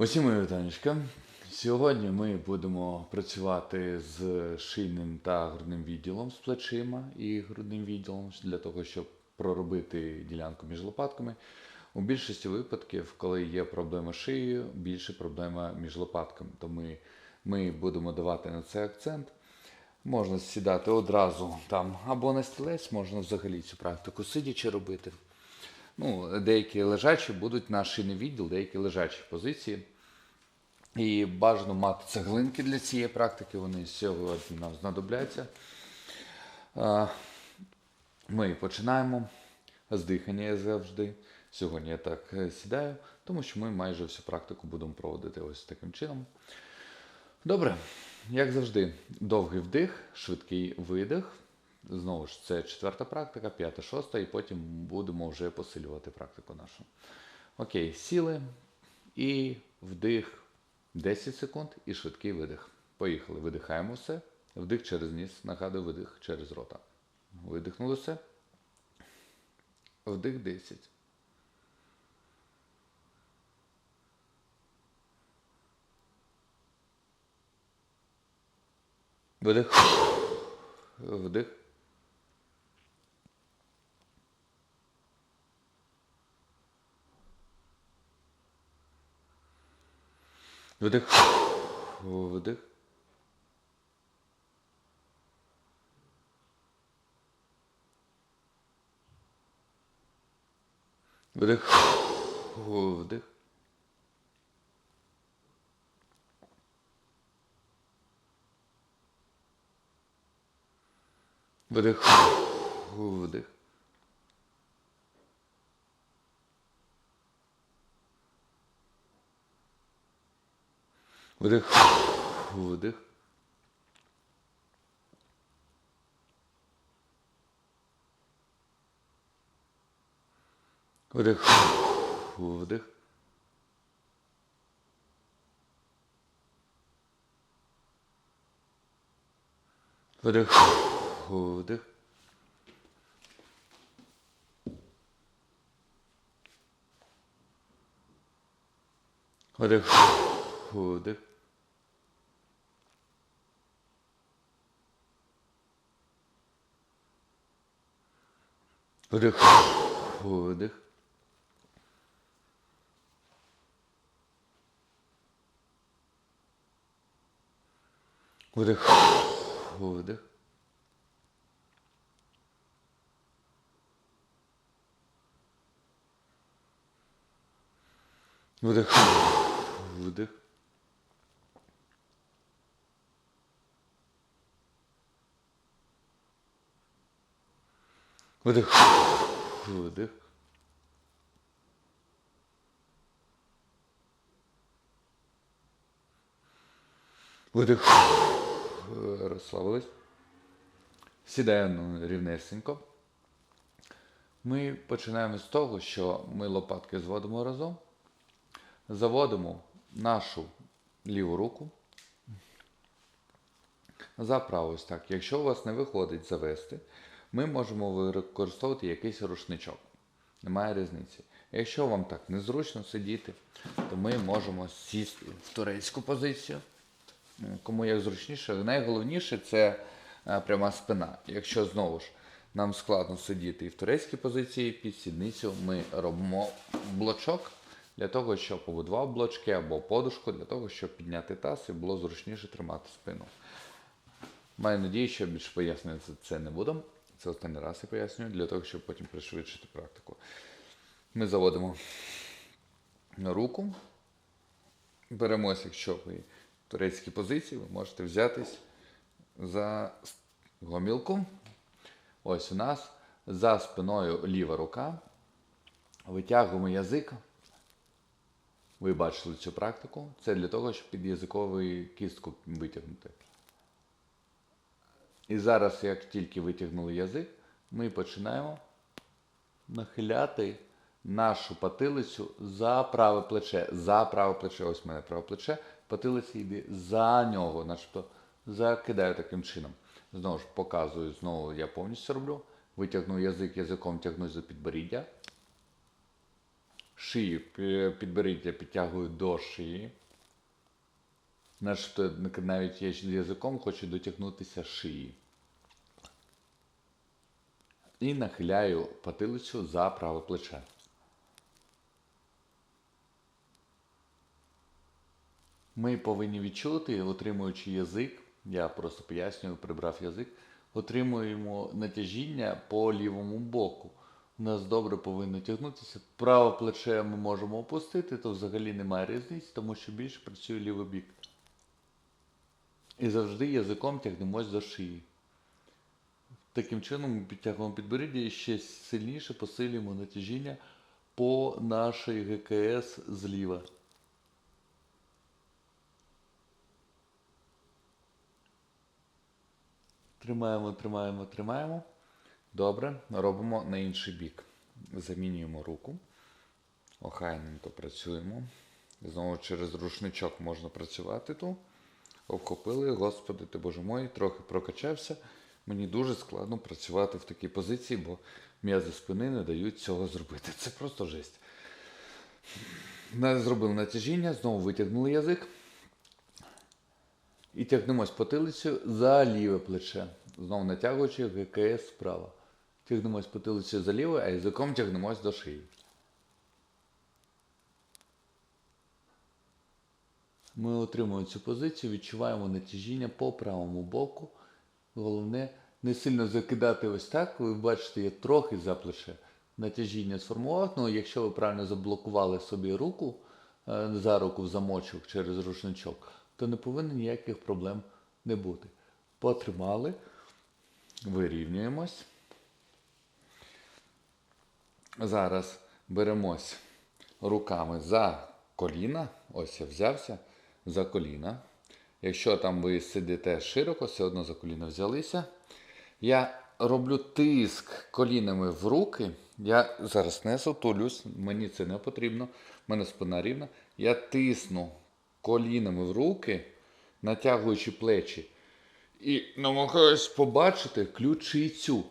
Усім мої вітанечка. Сьогодні ми будемо працювати з шийним та грудним відділом з плечима і грудним відділом для того, щоб проробити ділянку між лопатками. У більшості випадків, коли є проблема шиєю, більше проблема між лопатками. Тому ми, ми будемо давати на це акцент. Можна сідати одразу там або на стілець, можна взагалі цю практику сидячи робити. Ну, деякі лежачі будуть на шийний відділ, деякі лежачі позиції. І бажано мати цеглинки для цієї практики, вони сьогодні нам знадобляться. Ми починаємо з дихання як завжди. Сьогодні я так е, сідаю, тому що ми майже всю практику будемо проводити ось таким чином. Добре, як завжди, довгий вдих, швидкий видих. Знову ж, це четверта практика, п'ята, шоста, і потім будемо вже посилювати практику нашу. Окей, сіли і вдих 10 секунд і швидкий видих. Поїхали. Видихаємо все. Вдих через ніс, нагадую, видих через рота. Видихнули все. Вдих 10. Видих. Вдих. Вдих. Вдих. Вдих. Вдих. Вдих. Вдих. Вдих. Вдих. Вдих. Вдих. Вдих. Вдих. Вдих. Вдих. Вдих. Вдих. Вдих. Вдих. Вдих. Вдих. Вдих. Вдих. Видих. Розслабились. Сідаємо рівнесенько. Ми починаємо з того, що ми лопатки зводимо разом. Заводимо нашу ліву руку за праву ось так. Якщо у вас не виходить завести, ми можемо використовувати якийсь рушничок. Немає різниці. Якщо вам так незручно сидіти, то ми можемо сісти в турецьку позицію. Ну, Кому як зручніше. Найголовніше це е, пряма спина. Якщо знову ж нам складно сидіти і в турецькій позиції під сідницю, ми робимо блочок для того, щоб побудував блочки або подушку, для того, щоб підняти таз і було зручніше тримати спину. Маю надію, що більше пояснювати це не буду. Це останній раз я пояснюю, для того, щоб потім пришвидшити практику. Ми заводимо руку. Беремося, якщо ви в турецькій позиції, ви можете взятись за гомілку. Ось у нас за спиною ліва рука. Витягуємо язик. Ви бачили цю практику. Це для того, щоб під язикову кістку витягнути. І зараз, як тільки витягнули язик, ми починаємо нахиляти нашу потилицю за праве плече. За праве плече. Ось в мене праве плече. Потилиця йде за нього, начебто закидаю таким чином. Знову ж показую, знову я повністю роблю. Витягну язик, язиком тягну за підборіддя. шиї, пі- підборіддя підтягую до шиї. Начебто навіть я ще язиком хочу дотягнутися шиї. І нахиляю потилицю за праве плече. Ми повинні відчути, отримуючи язик, я просто пояснюю, прибрав язик, отримуємо натяжіння по лівому боку. У нас добре повинно тягнутися. Праве плече ми можемо опустити, то взагалі немає різниці, тому що більше працює лівий бік. І завжди язиком тягнемось до шиї. Таким чином ми підтягуємо підборіддя і ще сильніше посилюємо натяжіння по нашій ГКС зліва. Тримаємо, тримаємо, тримаємо. Добре, робимо на інший бік. Замінюємо руку. Охайненько працюємо. Знову через рушничок можна працювати тут. Обхопили, Господи ти Боже мой, трохи прокачався. Мені дуже складно працювати в такій позиції, бо м'язи спини не дають цього зробити. Це просто жесть. Зробили натяжіння, знову витягнули язик. І тягнемось потилицею за ліве плече. Знову натягуючи ГКС вправо. Тягнемось потилицею за ліве, а язиком тягнемось до шиї. Ми отримуємо цю позицію, відчуваємо натяжіння по правому боку. Головне не сильно закидати ось так. Ви бачите, я трохи за плече натяжіння сформував. Ну, якщо ви правильно заблокували собі руку е, за руку в замочок через рушничок, то не повинно ніяких проблем не бути. Потримали, вирівнюємось. Зараз беремось руками за коліна. Ось я взявся за коліна. Якщо там ви сидите широко, все одно за коліна взялися. Я роблю тиск колінами в руки. Я зараз не сутулюсь, мені це не потрібно. в мене спина рівна. Я тисну колінами в руки, натягуючи плечі. І намагаюсь побачити ключицю.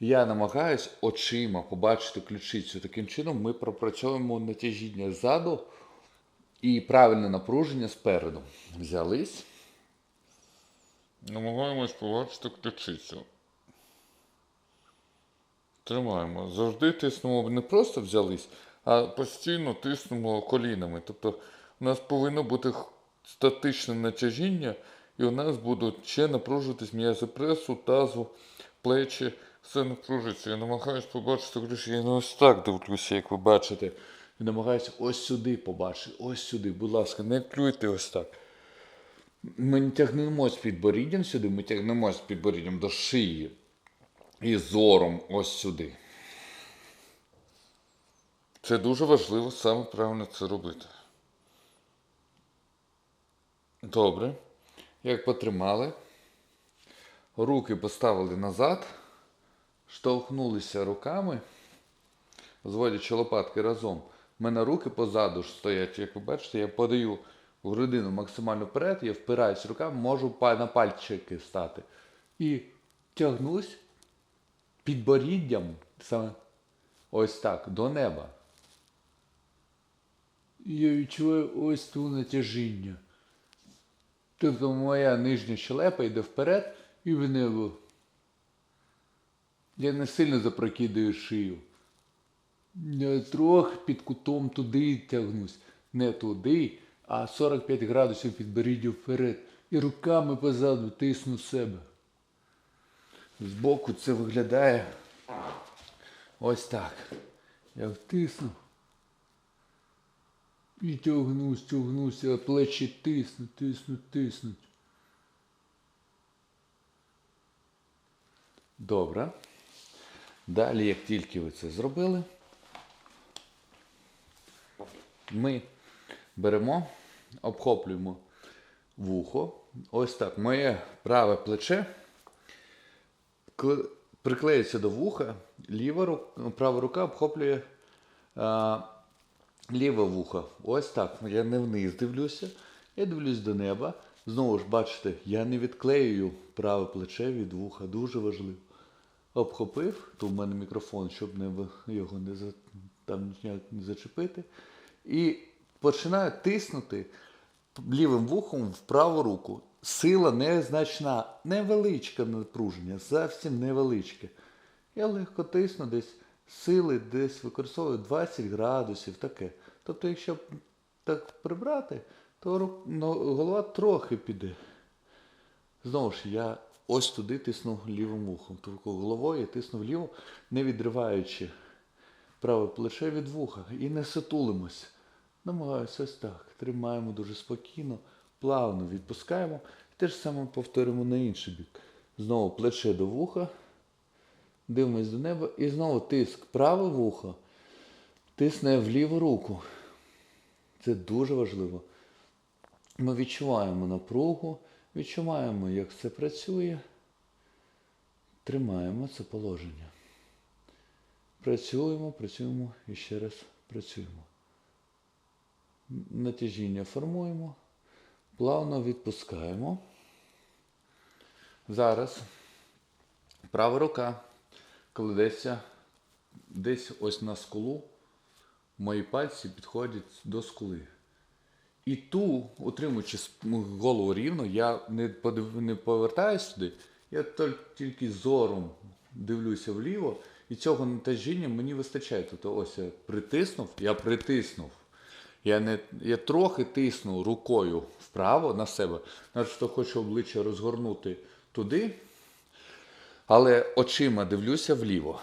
Я намагаюсь очима побачити ключицю. Таким чином ми пропрацьовуємо натяжіння ззаду і правильне напруження спереду. Взялись. Намагаємось побачити ключицю. Тримаємо. Завжди тиснемо, не просто взялись, а постійно тиснемо колінами. Тобто у нас повинно бути статичне натяжіння, і у нас будуть ще напружуватись м'язи пресу, тазу, плечі. Все напружується. Я намагаюсь побачити ключицю. Я не ось так дивлюся, як ви бачите. І намагаюся ось сюди побачити, ось сюди. Будь ласка, не клюйте ось так. Ми не тягнемось підборіддям сюди, ми тягнемось підборіддям до шиї. І зором ось сюди. Це дуже важливо саме правильно це робити. Добре. Як потримали, руки поставили назад, штовхнулися руками, зводячи лопатки разом. У мене руки позаду ж стоять, як ви бачите, я подаю грудину максимально вперед, я впираюсь руками, можу на пальчики стати. І тягнусь підборіддям саме ось так, до неба. Я відчуваю ось ту натяжіння. Тобто моя нижня щелепа йде вперед і в небо. Я не сильно запрокидаю шию. Я трохи під кутом туди тягнусь. Не туди, а 45 градусів під підборіддя вперед. І руками позаду тисну себе. Збоку це виглядає ось так. Я втисну. І тягнусь, тягнусь, а плечі тиснуть, тиснуть, тиснуть. Добре. Далі, як тільки ви це зробили, ми беремо, обхоплюємо вухо. Ось так. Моє праве плече приклеюється до вуха, ліва рука, права рука обхоплює а, ліве вухо. Ось так. Я не вниз дивлюся. Я дивлюсь до неба. Знову ж бачите, я не відклеюю праве плече від вуха. Дуже важливо. Обхопив, то в мене мікрофон, щоб не, його не, за, там не зачепити. І починаю тиснути лівим вухом в праву руку. Сила незначна, невеличке напруження, зовсім невеличке. Я легко тисну десь сили, десь використовую 20 градусів, таке. Тобто, якщо так прибрати, то ну, голова трохи піде. Знову ж, я ось туди тиснув лівим вухом. Тобто головою я тиснув ліво, не відриваючи праве плече від вуха. І не сутулимось. Намагаюся ось так. Тримаємо дуже спокійно, плавно відпускаємо. Те ж саме повторюємо на інший бік. Знову плече до вуха. Дивимось до неба і знову тиск праве вухо тисне в ліву руку. Це дуже важливо. Ми відчуваємо напругу, відчуваємо, як це працює. Тримаємо це положення. Працюємо, працюємо і ще раз працюємо. Натяжіння формуємо, плавно відпускаємо. Зараз права рука кладеться десь ось на скулу. Мої пальці підходять до скули. І ту, утримуючи голову рівно, я не, повертаюсь туди, я тільки зором дивлюся вліво, і цього натяжіння мені вистачає. Тобто ось я притиснув, я притиснув. Я, не, я трохи тисну рукою вправо на себе, начебто хочу обличчя розгорнути туди, але очима дивлюся вліво.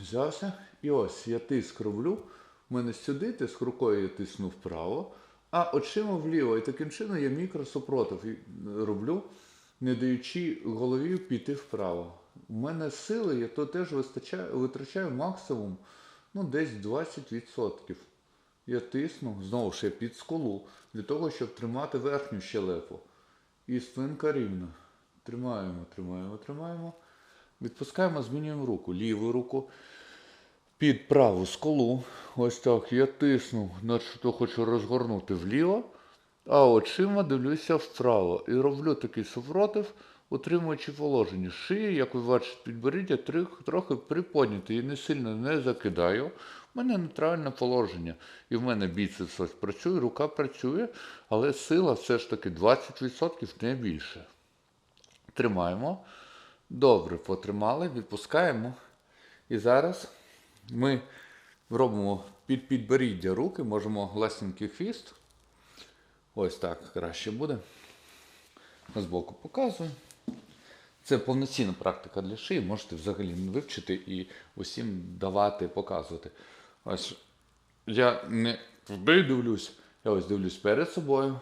Взявся. І ось я тиск роблю. У мене сюди тиск рукою я тисну вправо, а очима вліво. І таким чином я мікросупротив роблю, не даючи голові піти вправо. У мене сили, я то теж вистачаю, витрачаю максимум ну, десь 20%. Я тисну знову я під скулу для того, щоб тримати верхню щелепу. І спинка рівна. Тримаємо, тримаємо, тримаємо. Відпускаємо, змінюємо руку. Ліву руку під праву скулу. Ось так я тисну, начебто хочу розгорнути вліво, а очима дивлюся вправо. І роблю такий супротив, утримуючи положення. Шия, як ви бачите, підборіддя трохи приподняти. І не сильно не закидаю. У мене нейтральне положення. І в мене біцепс працює, рука працює, але сила все ж таки 20% не більше. Тримаємо. Добре, потримали, відпускаємо. І зараз ми робимо під підборіддя руки, можемо гласенький хвіст. Ось так краще буде. Збоку показую. Це повноцінна практика для шиї, можете взагалі вивчити і усім давати, показувати. Ось я не туди дивлюсь, я ось дивлюсь перед собою.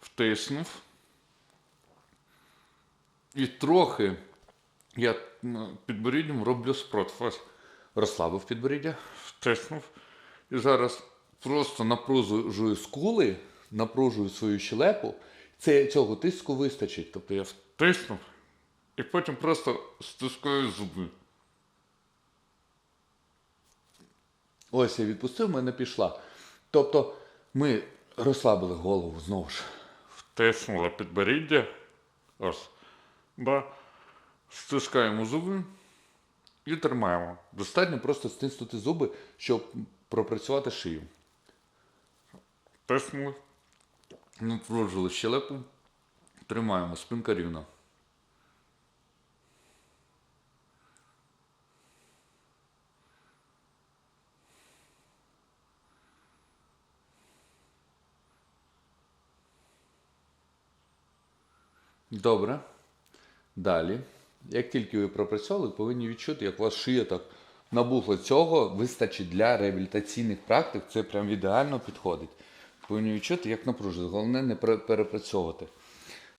Втиснув. І трохи я підборіддям роблю спротив. Ось розслабив підборіддя, втиснув. І зараз просто напружую скули, напружую свою щелепу. Це, цього тиску вистачить. Тобто я втиснув і потім просто стискаю зуби. Ось я відпустив, мене пішла. Тобто ми розслабили голову знову ж. Втиснула підборіддя. Ось. Ба. Стискаємо зуби і тримаємо. Достатньо просто стиснути зуби, щоб пропрацювати шию. Тиснули. Напружили щелепу. Тримаємо. Спинка рівна. Добре. Далі. Як тільки ви пропрацьовували, повинні відчути, як у вас шия так набухла. Цього вистачить для реабілітаційних практик. Це прям ідеально підходить. Повинні відчути, як напружити. Головне не перепрацьовувати.